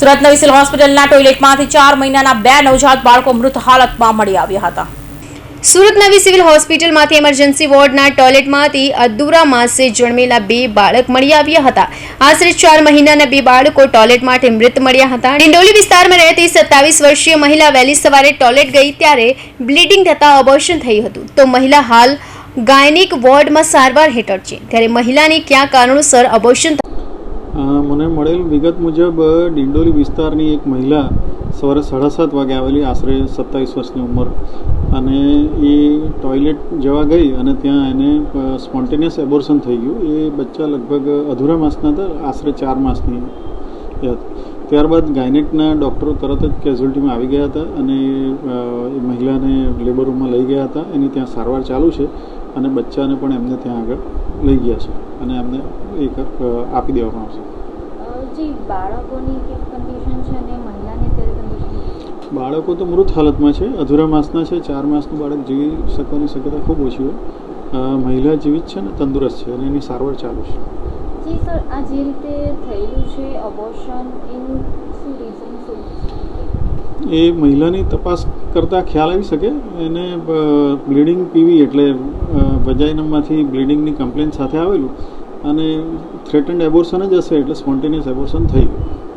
સુરત વિસિલ હોસ્પિટલના ટોયલેટમાંથી ચાર મહિનાના બે નવજાત બાળકો મૃત હાલતમાં મળી આવ્યા હતા. સુરત નવી સિવિલ હોસ્પિટલમાંથી એમરજન્સી વોર્ડના ટોયલેટમાંથી અધૂરા માસે જન્મેલા બે બાળક મળી આવ્યા હતા. આશરે ચાર મહિનાના બે બાળકો ટોયલેટમાંથી મૃત મળ્યા હતા. ડિંડોલી વિસ્તારમાં રહેતી સત્તાવીસ વર્ષીય મહિલા વહેલી સવારે ટોયલેટ ગઈ ત્યારે બ્લીડિંગ થતા અબોર્શન થયું હતું. તો મહિલા હાલ ગાયનિક વોર્ડમાં સારવાર હેઠળ છે. ત્યારે મહિલાની ક્યાં કારણોસર અબોર્શન મને મળેલ વિગત મુજબ ડિંડોલી વિસ્તારની એક મહિલા સવારે સાડા સાત વાગે આવેલી આશરે સત્તાવીસ વર્ષની ઉંમર અને એ ટોયલેટ જવા ગઈ અને ત્યાં એને સ્પોન્ટેનિયસ એબોર્શન થઈ ગયું. એ બચ્ચા લગભગ અધૂરા માસના હતા, આશરે ચાર માસની હતી. ત્યારબાદ ગાયનેકના ડૉક્ટરો તરત જ કેઝ્યુલિટીમાં આવી ગયા હતા અને એ મહિલાને લેબર રૂમમાં લઈ ગયા હતા. એની ત્યાં સારવાર ચાલુ છે. અને બચ્ચાને પણ એમને ત્યાં આગળ લઈ ગયા છે અને એમને એક આપી દેવામાં આવશે. બાળકો તો મૃત હાલતમાં છે. અધૂરા માસના છે. ચાર માસનું બાળક જીવી શકવાની શક્યતા ખૂબ ઓછી હોય. મહિલા જીવિત છે ને તંદુરસ્ત છે અને એની સારવાર ચાલુ છે. જી સર આ જે રીતે થયેલું છે અબોર્શન એનું શું રીઝન શું? એ મહિલાની તપાસ કરતાં ખ્યાલ આવી શકે? એને બ્લીડિંગ પીવી એટલે વજાઇનમાંથી બ્લીડિંગની કમ્પ્લેન સાથે આવેલું અને થ્રેટન્ડ એબોર્શન જ હશે એટલે સ્પોન્ટેનિયસ એબોર્શન થઈ ગયું.